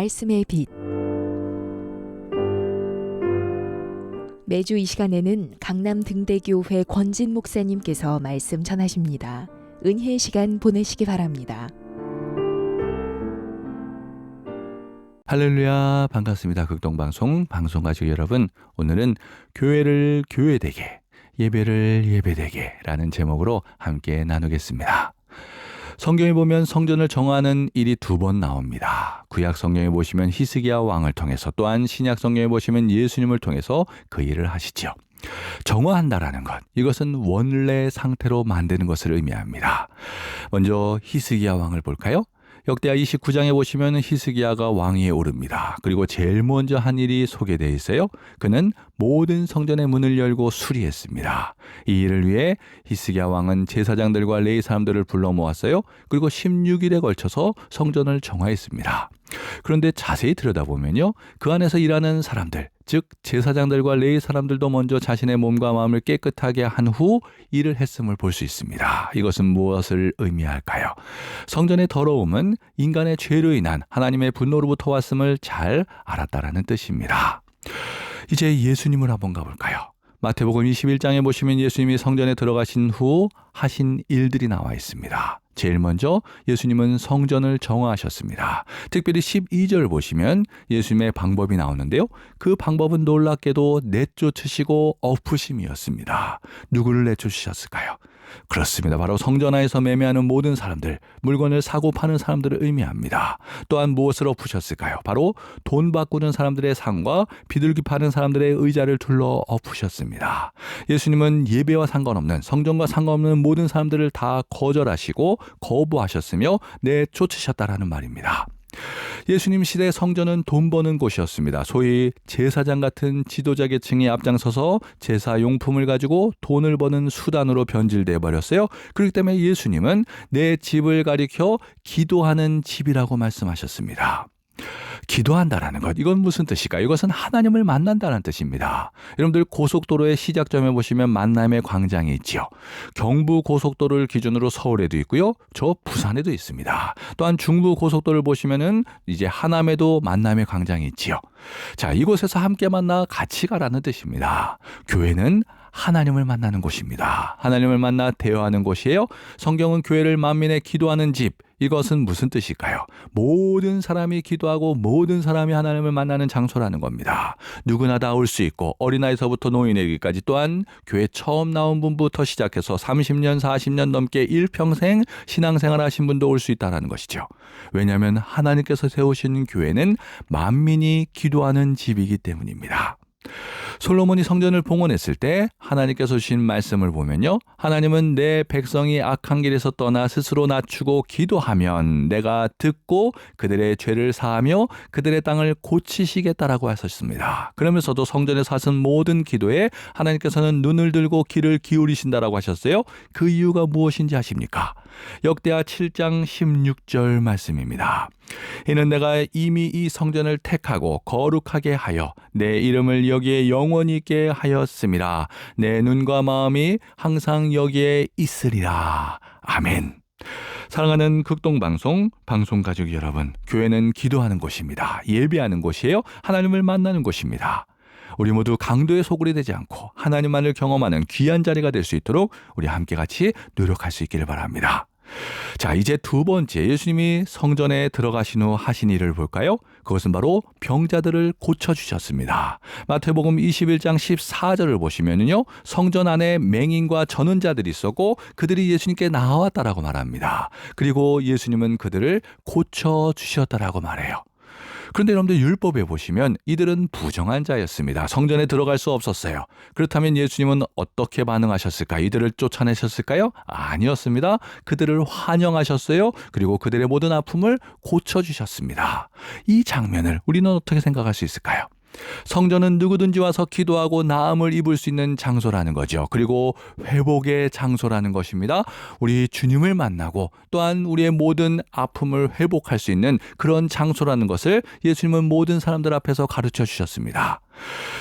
말씀의 빛 매주 이 시간에는 강남 등대교회 권진 목사님께서 말씀 전하십니다. 은혜의 시간 보내시기 바랍니다. 할렐루야 반갑습니다. 극동방송 방송가족 여러분 오늘은 교회를 교회되게 예배를 예배되게 라는 제목으로 함께 나누겠습니다. 성경에 보면 성전을 정하는 일이 두 번 나옵니다. 구약 성경에 보시면 히스기야 왕을 통해서 또한 신약 성경에 보시면 예수님을 통해서 그 일을 하시죠. 정화한다라는 것 이것은 원래 상태로 만드는 것을 의미합니다. 먼저 히스기야 왕을 볼까요? 역대하 29장에 보시면 히스기야가 왕위에 오릅니다. 그리고 제일 먼저 한 일이 소개되어 있어요. 그는 모든 성전의 문을 열고 수리했습니다. 이 일을 위해 히스기야 왕은 제사장들과 레이 사람들을 불러 모았어요. 그리고 16일에 걸쳐서 성전을 정화했습니다. 그런데 자세히 들여다보면요. 그 안에서 일하는 사람들, 즉 제사장들과 레이 사람들도 먼저 자신의 몸과 마음을 깨끗하게 한 후 일을 했음을 볼 수 있습니다. 이것은 무엇을 의미할까요? 성전의 더러움은 인간의 죄로 인한 하나님의 분노로부터 왔음을 잘 알았다라는 뜻입니다. 이제 예수님을 한번 가볼까요? 마태복음 21장에 보시면 예수님이 성전에 들어가신 후 하신 일들이 나와 있습니다. 제일 먼저 예수님은 성전을 정화하셨습니다. 특별히 12절 보시면 예수님의 방법이 나오는데요. 그 방법은 놀랍게도 내쫓으시고 엎으심이었습니다. 누구를 내쫓으셨을까요? 그렇습니다. 바로 성전 안에서 매매하는 모든 사람들, 물건을 사고 파는 사람들을 의미합니다. 또한 무엇을 엎으셨을까요? 바로 돈 바꾸는 사람들의 상과 비둘기 파는 사람들의 의자를 둘러 엎으셨습니다. 예수님은 예배와 상관없는 성전과 상관없는 모든 사람들을 다 거절하시고 거부하셨으며 내쫓으셨다라는 말입니다. 예수님 시대 성전은 돈 버는 곳이었습니다. 소위 제사장 같은 지도자 계층이 앞장서서 제사 용품을 가지고 돈을 버는 수단으로 변질돼 버렸어요. 그렇기 때문에 예수님은 내 집을 가리켜 기도하는 집이라고 말씀하셨습니다. 기도한다라는 것. 이건 무슨 뜻일까요? 이것은 하나님을 만난다는 뜻입니다. 여러분들 고속도로의 시작점에 보시면 만남의 광장이 있지요. 경부 고속도로를 기준으로 서울에도 있고요. 저 부산에도 있습니다. 또한 중부 고속도로를 보시면은 이제 하남에도 만남의 광장이 있지요. 자, 이곳에서 함께 만나 같이 가라는 뜻입니다. 교회는 하나님을 만나는 곳입니다. 하나님을 만나 대화하는 곳이에요. 성경은 교회를 만민의 기도하는 집, 이것은 무슨 뜻일까요? 모든 사람이 기도하고 모든 사람이 하나님을 만나는 장소라는 겁니다. 누구나 다 올 수 있고 어린아이서부터 노인에게까지 또한 교회 처음 나온 분부터 시작해서 30년, 40년 넘게 일평생 신앙생활 하신 분도 올 수 있다는 것이죠. 왜냐하면 하나님께서 세우신 교회는 만민이 기도하는 집이기 때문입니다. 솔로몬이 성전을 봉헌했을 때 하나님께서 주신 말씀을 보면요. 하나님은 내 백성이 악한 길에서 떠나 스스로 낮추고 기도하면 내가 듣고 그들의 죄를 사하며 그들의 땅을 고치시겠다라고 하셨습니다. 그러면서도 성전에서 하신 모든 기도에 하나님께서는 눈을 들고 귀를 기울이신다라고 하셨어요. 그 이유가 무엇인지 아십니까? 역대하 7장 16절 말씀입니다. 이는 내가 이미 이 성전을 택하고 거룩하게 하여 내 이름을 여기에 영원히 있게 하였습니다. 내 눈과 마음이 항상 여기에 있으리라. 아멘. 사랑하는 극동방송 방송 가족 여러분, 교회는 기도하는 곳입니다. 예배하는 곳이에요. 하나님을 만나는 곳입니다. 우리 모두 강도의 소굴이 되지 않고 하나님만을 경험하는 귀한 자리가 될 수 있도록 우리 함께 같이 노력할 수 있기를 바랍니다. 자, 이제 두 번째 예수님이 성전에 들어가신 후 하신 일을 볼까요? 그것은 바로 병자들을 고쳐 주셨습니다. 마태복음 21장 14절을 보시면요. 성전 안에 맹인과 전원자들이 있었고 그들이 예수님께 나왔다라고 말합니다. 그리고 예수님은 그들을 고쳐 주셨다라고 말해요. 그런데 여러분들 율법에 보시면 이들은 부정한 자였습니다. 성전에 들어갈 수 없었어요. 그렇다면 예수님은 어떻게 반응하셨을까? 이들을 쫓아내셨을까요? 아니었습니다. 그들을 환영하셨어요. 그리고 그들의 모든 아픔을 고쳐주셨습니다. 이 장면을 우리는 어떻게 생각할 수 있을까요? 성전은 누구든지 와서 기도하고 나음을 입을 수 있는 장소라는 거죠. 그리고 회복의 장소라는 것입니다. 우리 주님을 만나고 또한 우리의 모든 아픔을 회복할 수 있는 그런 장소라는 것을 예수님은 모든 사람들 앞에서 가르쳐 주셨습니다.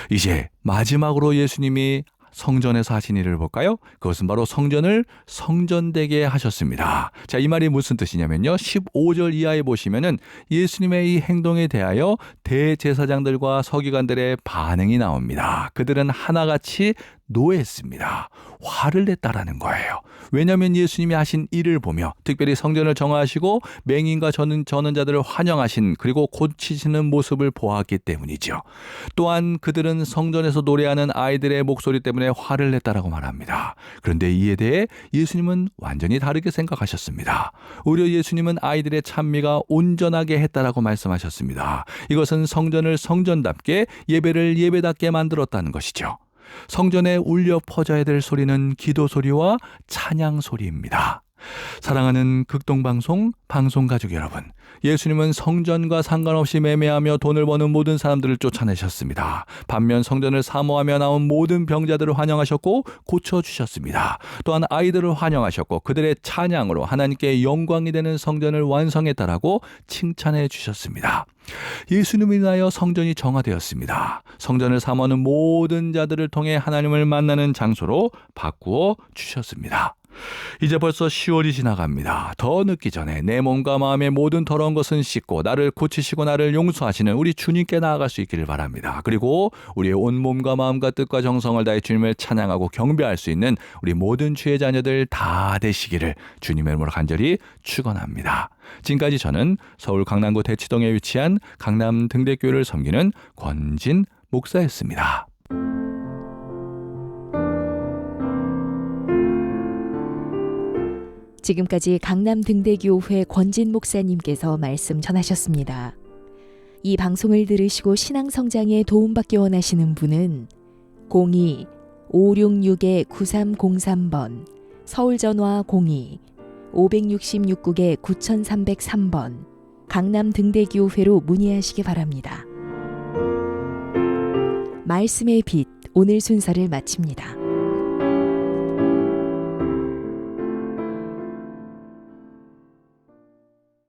이제 마지막으로 예수님이 성전에서 하신 일을 볼까요? 그것은 바로 성전을 성전되게 하셨습니다. 자, 이 말이 무슨 뜻이냐면요. 15절 이하에 보시면은 예수님의 이 행동에 대하여 대제사장들과 서기관들의 반응이 나옵니다. 그들은 하나같이 노했습니다. 화를 냈다라는 거예요. 왜냐하면 예수님이 하신 일을 보며 특별히 성전을 정화하시고 맹인과 저는 저는 자들을 환영하신 그리고 고치시는 모습을 보았기 때문이죠. 또한 그들은 성전에서 노래하는 아이들의 목소리 때문에 화를 냈다라고 말합니다. 그런데 이에 대해 예수님은 완전히 다르게 생각하셨습니다. 오히려 예수님은 아이들의 찬미가 온전하게 했다라고 말씀하셨습니다. 이것은 성전을 성전답게 예배를 예배답게 만들었다는 것이죠. 성전에 울려 퍼져야 될 소리는 기도 소리와 찬양 소리입니다. 사랑하는 극동방송 방송 가족 여러분, 예수님은 성전과 상관없이 매매하며 돈을 버는 모든 사람들을 쫓아내셨습니다. 반면 성전을 사모하며 나온 모든 병자들을 환영하셨고 고쳐주셨습니다. 또한 아이들을 환영하셨고 그들의 찬양으로 하나님께 영광이 되는 성전을 완성했다라고 칭찬해 주셨습니다. 예수님을 인하여 성전이 정화되었습니다. 성전을 사모하는 모든 자들을 통해 하나님을 만나는 장소로 바꾸어 주셨습니다. 이제 벌써 10월이 지나갑니다. 더 늦기 전에 내 몸과 마음의 모든 더러운 것은 씻고 나를 고치시고 나를 용서하시는 우리 주님께 나아갈 수 있기를 바랍니다. 그리고 우리의 온 몸과 마음과 뜻과 정성을 다해 주님을 찬양하고 경배할 수 있는 우리 모든 주의 자녀들 다 되시기를 주님의 이름으로 간절히 축원합니다. 지금까지 저는 서울 강남구 대치동에 위치한 강남 등대교회를 섬기는 권진 목사였습니다. 지금까지 강남 등대교회 권진 목사님께서 말씀 전하셨습니다. 이 방송을 들으시고 신앙 성장에 도움받기 원하시는 분은 02-566-9303번 서울 전화 02 566국에 9303번 강남 등대교회로 문의하시기 바랍니다. 말씀의 빛 오늘 순서를 마칩니다.